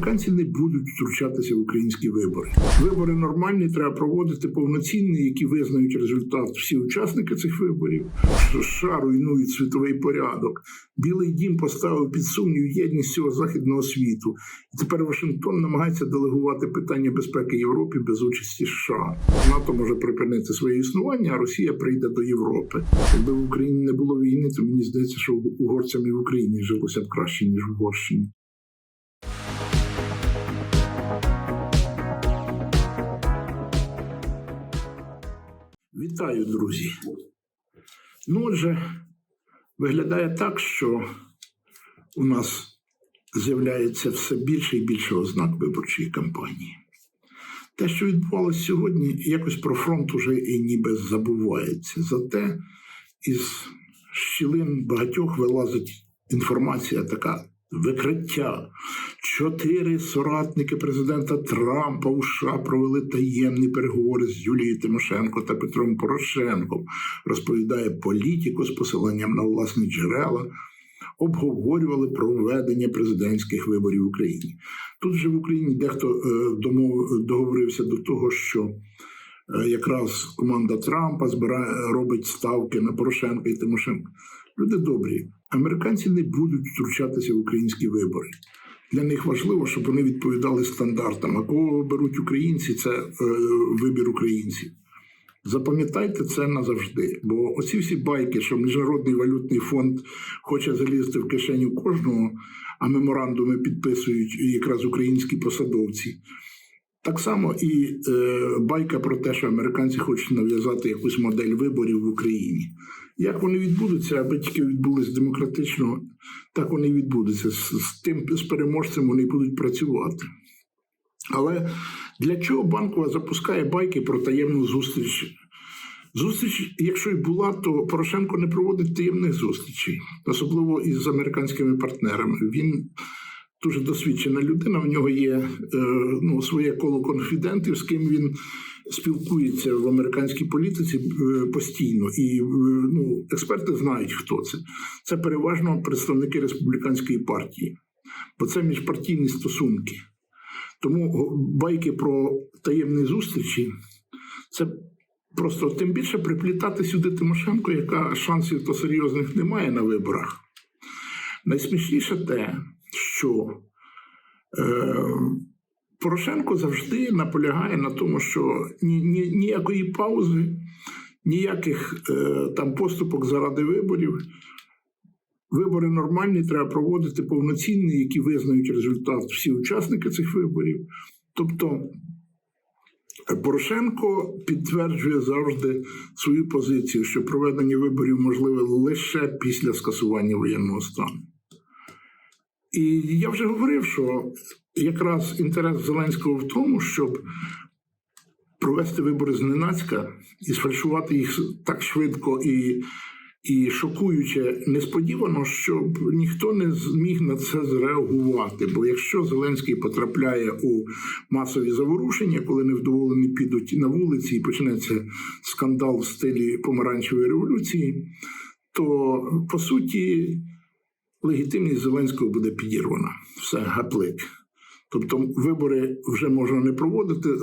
Американці не будуть втручатися в українські вибори. Вибори нормальні, треба проводити повноцінні, які визнають результат всі учасники цих виборів. США руйнують світовий порядок. Білий дім поставив під сумнів єдність цього західного світу. І тепер Вашингтон намагається делегувати питання безпеки Європі без участі США. НАТО може припинити своє існування, а Росія прийде до Європи. Якби в Україні не було війни, то мені здається, що угорцям і в Україні жилося б краще ніж в Угорщині. Вітаю, друзі. Ну, отже, виглядає так, що у нас з'являється все більше і більше ознак виборчої кампанії. Те, що відбувалося сьогодні, якось про фронт уже і ніби забувається. Зате із щілин багатьох вилазить інформація така викриття. Чотири соратники президента Трампа у США провели таємні переговори з Юлією Тимошенко та Петром Порошенком, розповідає політико з посиланням на власні джерела. Обговорювали проведення президентських виборів в Україні. Тут же в Україні дехто е, домов, договорився до того, що е, якраз команда Трампа збирає робить ставки на Порошенка і Тимошенко. Люди добрі, американці не будуть втручатися в українські вибори. Для них важливо, щоб вони відповідали стандартам. А кого беруть українці, це е, вибір українців. Запам'ятайте це назавжди. Бо оці всі байки, що Міжнародний валютний фонд хоче залізти в кишеню кожного, а меморандуми підписують якраз українські посадовці. Так само і е, байка про те, що американці хочуть нав'язати якусь модель виборів в Україні. Як вони відбудуться, аби тільки відбулись демократично, так вони відбудуться. З, з тим з переможцем вони будуть працювати. Але для чого банкова запускає байки про таємну зустріч? Зустріч, якщо й була, то Порошенко не проводить таємних зустрічей, особливо із американськими партнерами. Він дуже досвідчена людина. В нього є е, ну, своє коло конфідентів, з ким він спілкується в американській політиці е, постійно. І е, ну, експерти знають, хто це. Це переважно представники республіканської партії, бо це міжпартійні стосунки. Тому байки про таємні зустрічі це просто тим більше приплітати сюди Тимошенко, яка шансів то серйозних немає на виборах. Найсмішніше те, що е, Порошенко завжди наполягає на тому, що ні, ні, ніякої паузи, ніяких е, там поступок заради виборів. Вибори нормальні, треба проводити повноцінні, які визнають результат всі учасники цих виборів. Тобто Порошенко підтверджує завжди свою позицію, що проведення виборів можливе лише після скасування воєнного стану. І я вже говорив, що якраз інтерес Зеленського в тому, щоб провести вибори зненацька і сфальшувати їх так швидко і і шокуюче несподівано, щоб ніхто не зміг на це зреагувати. Бо якщо Зеленський потрапляє у масові заворушення, коли невдоволені підуть на вулиці і почнеться скандал в стилі помаранчевої революції, то по суті легітимність Зеленського буде підірвана. Все гаплик. Тобто вибори вже можна не проводити,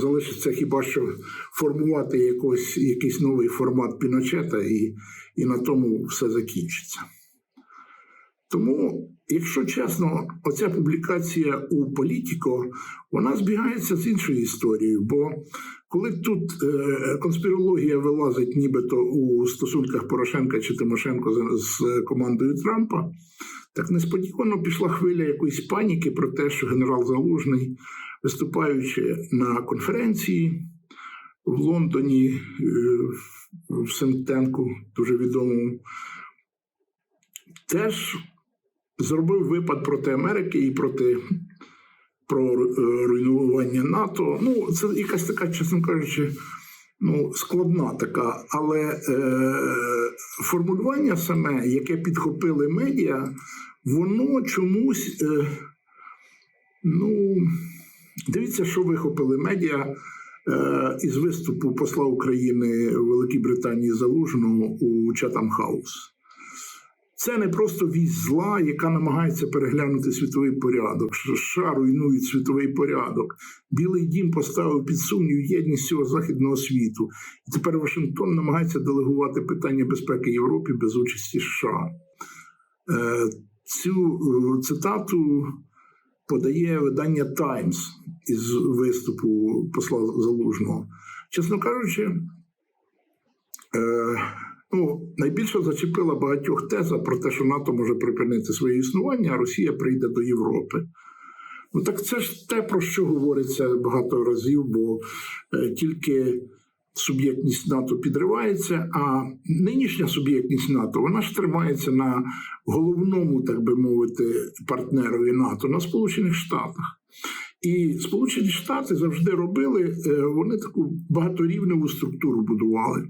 залишиться хіба що формувати якось, якийсь новий формат Піночета, і, і на тому все закінчиться. Тому, якщо чесно, оця публікація у Політіко вона збігається з іншою історією. Бо коли тут е, конспірологія вилазить нібито у стосунках Порошенка чи Тимошенко з, з командою Трампа, так несподівано пішла хвиля якоїсь паніки про те, що генерал Залужний, виступаючи на конференції в Лондоні, е, в Сентенку, дуже відомому, теж зробив випад проти Америки і проти про е, руйнування НАТО. Ну, це якась така, чесно кажучи, ну, складна така, але е, формулювання саме, яке підхопили медіа, воно чомусь. Е, ну, дивіться, що вихопили медіа. Е, із виступу посла України в Великій Британії Залужного у Чатам Хаус. Це не просто вість зла, яка намагається переглянути світовий порядок. США руйнують світовий порядок. Білий дім поставив під сумнів єдність цього західного світу. І тепер Вашингтон намагається делегувати питання безпеки Європі без участі США. Е, Цю е, цитату подає видання Times із виступу посла Залужного. Чесно кажучи, е, ну, найбільше зачепила багатьох теза про те, що НАТО може припинити своє існування, а Росія прийде до Європи. Ну так це ж те, про що говориться багато разів, бо е, тільки суб'єктність НАТО підривається, а нинішня суб'єктність НАТО вона ж тримається на головному, так би мовити, партнерові НАТО на Сполучених Штатах. І Сполучені Штати завжди робили, е, вони таку багаторівневу структуру будували.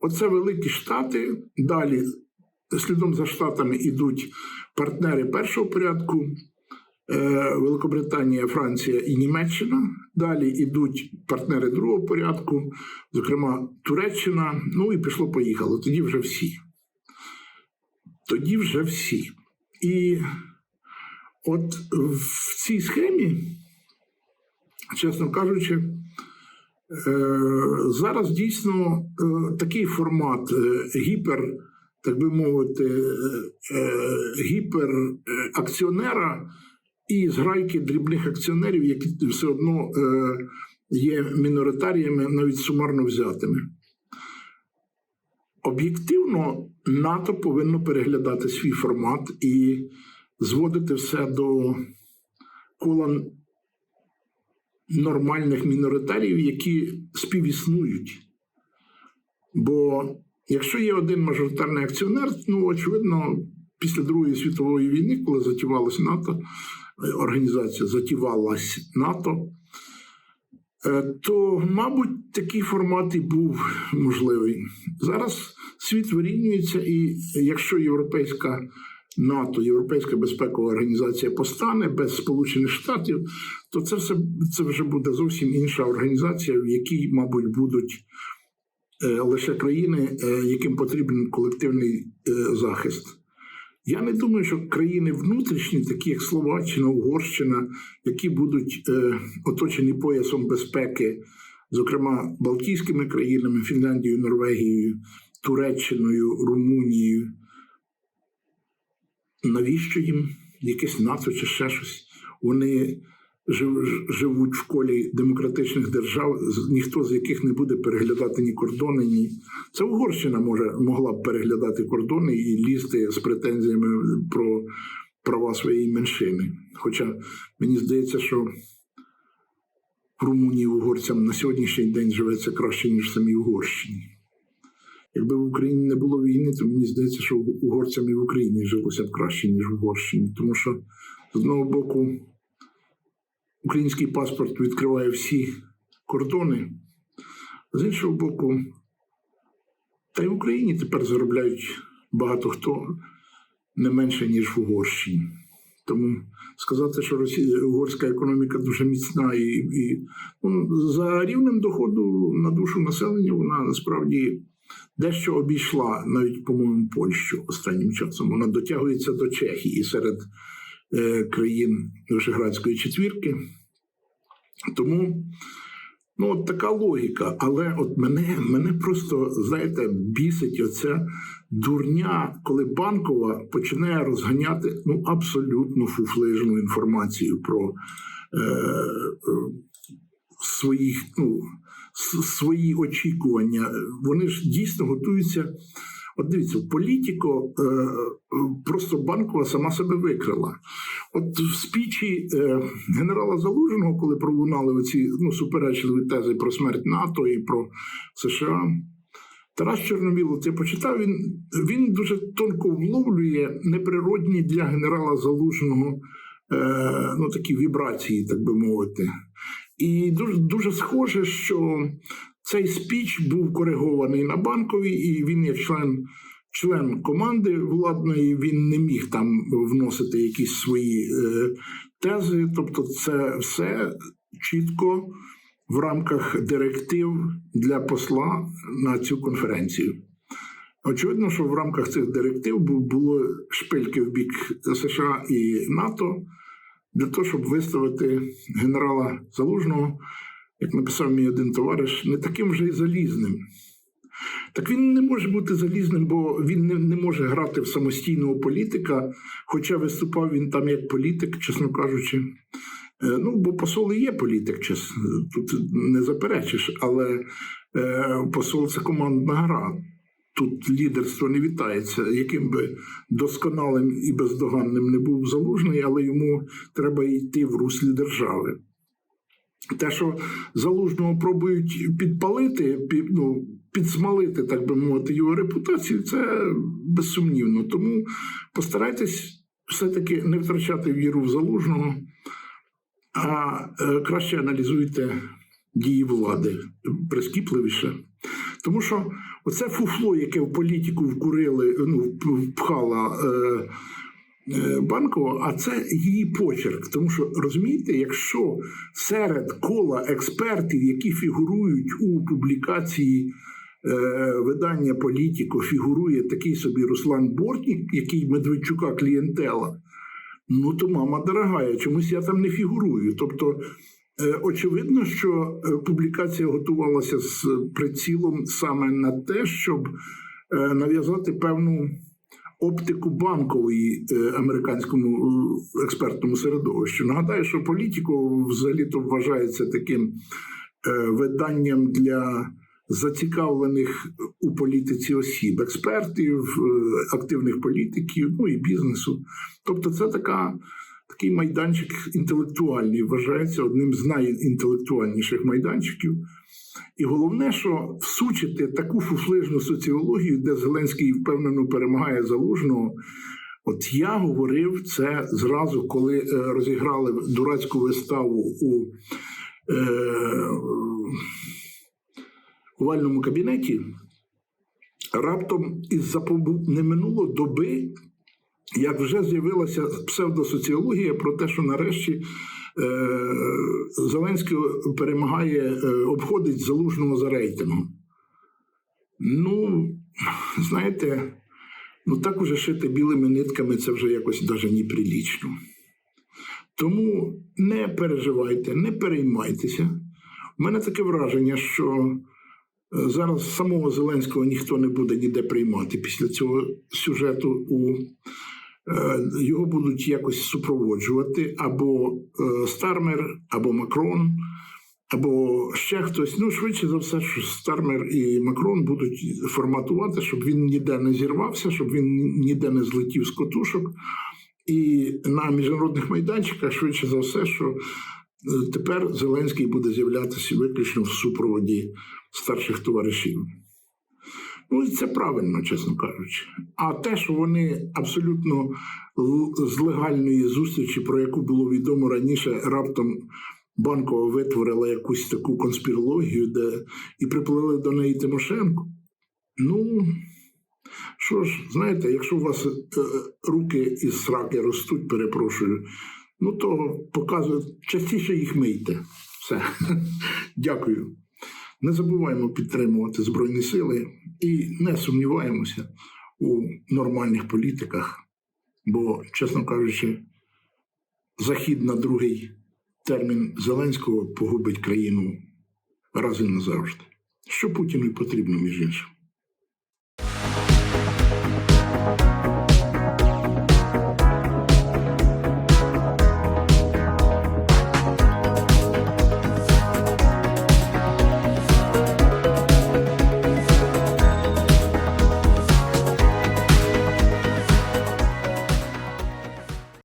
Оце великі штати. Далі, слідом за штатами, йдуть партнери першого порядку. е, Великобританія, Франція і Німеччина. Далі йдуть партнери другого порядку, зокрема Туреччина. Ну і пішло-поїхало. Тоді вже всі. Тоді вже всі. І от в цій схемі, чесно кажучи, е, зараз дійсно е, такий формат е, гіпер, так би мовити, гіперакціонера і зграйки дрібних акціонерів, які все одно є міноритаріями, навіть сумарно взятими. Об'єктивно, НАТО повинно переглядати свій формат і зводити все до кола нормальних міноритаріїв, які співіснують. Бо якщо є один мажоритарний акціонер, ну очевидно, після Другої світової війни, коли затівалась НАТО, е, організація затівалась НАТО, е, то, мабуть, такий формат і був можливий. Зараз світ вирівнюється, і якщо європейська НАТО, Європейська безпекова організація постане без Сполучених Штатів, то це все це вже буде зовсім інша організація, в якій, мабуть, будуть е, лише країни, е, яким потрібен колективний е, захист. Я не думаю, що країни внутрішні, такі як Словаччина, Угорщина, які будуть оточені поясом безпеки, зокрема Балтійськими країнами, Фінляндією, Норвегією, Туреччиною, Румунією. Навіщо їм якесь НАТО чи ще щось? Вони живуть в колі демократичних держав, ніхто з яких не буде переглядати ні кордони, ні. Це Угорщина може могла б переглядати кордони і лізти з претензіями про права своєї меншини. Хоча мені здається, що в Румунії угорцям на сьогоднішній день живеться краще, ніж в самій Угорщині. Якби в Україні не було війни, то мені здається, що угорцям і в Україні жилося б краще, ніж в Угорщині. Тому що з одного боку український паспорт відкриває всі кордони, а з іншого боку, та й в Україні тепер заробляють багато хто не менше, ніж в Угорщині. Тому сказати, що Росія, угорська економіка дуже міцна і, і ну, за рівнем доходу на душу населення вона насправді дещо обійшла навіть, по-моєму, Польщу останнім часом. Вона дотягується до Чехії серед е, країн Вишеградської четвірки. Тому ну, от така логіка. Але от мене, мене просто, знаєте, бісить оця дурня, коли банкова починає розганяти ну, абсолютно фуфлижну інформацію про е, е, своїх, ну, свої очікування. Вони ж дійсно готуються. От дивіться, політико е, е, просто банкова сама себе викрила. От в спічі е, генерала Залужного, коли пролунали оці ну, суперечливі тези про смерть НАТО і про США, Тарас Чорновіл, от я почитав, він, він дуже тонко вловлює неприродні для генерала Залужного е, ну, такі вібрації, так би мовити. І дуже, дуже схоже, що цей спіч був коригований на банковій, і він, як член, член команди владної, він не міг там вносити якісь свої е, тези. Тобто, це все чітко в рамках директив для посла на цю конференцію. Очевидно, що в рамках цих директив було шпильки в бік США і НАТО для того, щоб виставити генерала Залужного, як написав мій один товариш, не таким вже й залізним. Так він не може бути залізним, бо він не, не може грати в самостійного політика, хоча виступав він там як політик, чесно кажучи. Е, Ну, бо посол і є політик, чесно, тут не заперечиш, але е, посол це командна гра. Тут лідерство не вітається, яким би досконалим і бездоганним не був залужний, але йому треба йти в руслі держави. Те, що залужного пробують підпалити, під, ну, підсмалити, так би мовити, його репутацію, це безсумнівно. Тому постарайтесь все-таки не втрачати віру в залужного, а е, краще аналізуйте дії влади прискіпливіше. Тому що оце фуфло, яке в політику вкурили, ну, впхала е, е, Банкова, а це її почерк. Тому що розумієте, якщо серед кола експертів, які фігурують у публікації е, видання Політіко, фігурує такий собі Руслан Бортнік, який Медведчука клієнтела, ну то мама дорогая, чомусь я там не фігурую. Тобто, очевидно, що е, публікація готувалася з прицілом саме на те, щоб е, нав'язати певну оптику банкової е, американському е, експертному середовищу. Нагадаю, що політико взагалі-то вважається таким е, виданням для зацікавлених у політиці осіб, експертів, е, активних політиків, ну і бізнесу. Тобто, це така. Такий майданчик інтелектуальний вважається одним з найінтелектуальніших майданчиків. І головне, що всучити таку фуфлижну соціологію, де Зеленський впевнено перемагає залужного. От я говорив це зразу, коли е, розіграли дурацьку виставу у е, овальному кабінеті. Раптом із не минуло доби, як вже з'явилася псевдосоціологія про те, що нарешті е, Зеленський перемагає, е, обходить залужного за рейтингом. Ну, знаєте, ну так уже шити білими нитками це вже якось навіть неприлічно. Тому не переживайте, не переймайтеся. У мене таке враження, що е, зараз самого Зеленського ніхто не буде ніде приймати після цього сюжету. У його будуть якось супроводжувати або е, Стармер, або Макрон, або ще хтось. Ну, швидше за все, що Стармер і Макрон будуть форматувати, щоб він ніде не зірвався, щоб він ніде не злетів з котушок. І на міжнародних майданчиках швидше за все, що е, тепер Зеленський буде з'являтися виключно в супроводі старших товаришів. Ну, це правильно, чесно кажучи. А те, що вони абсолютно з легальної зустрічі, про яку було відомо раніше, раптом Банкова витворила якусь таку конспірологію, де і приплили до неї Тимошенко. Ну, що ж, знаєте, якщо у вас е, руки із сраки ростуть, перепрошую, ну то показує, частіше їх мийте. Все. Дякую. Не забуваємо підтримувати Збройні Сили і не сумніваємося у нормальних політиках, бо, чесно кажучи, захід на другий термін Зеленського погубить країну раз і назавжди. Що Путіну і потрібно, між іншим.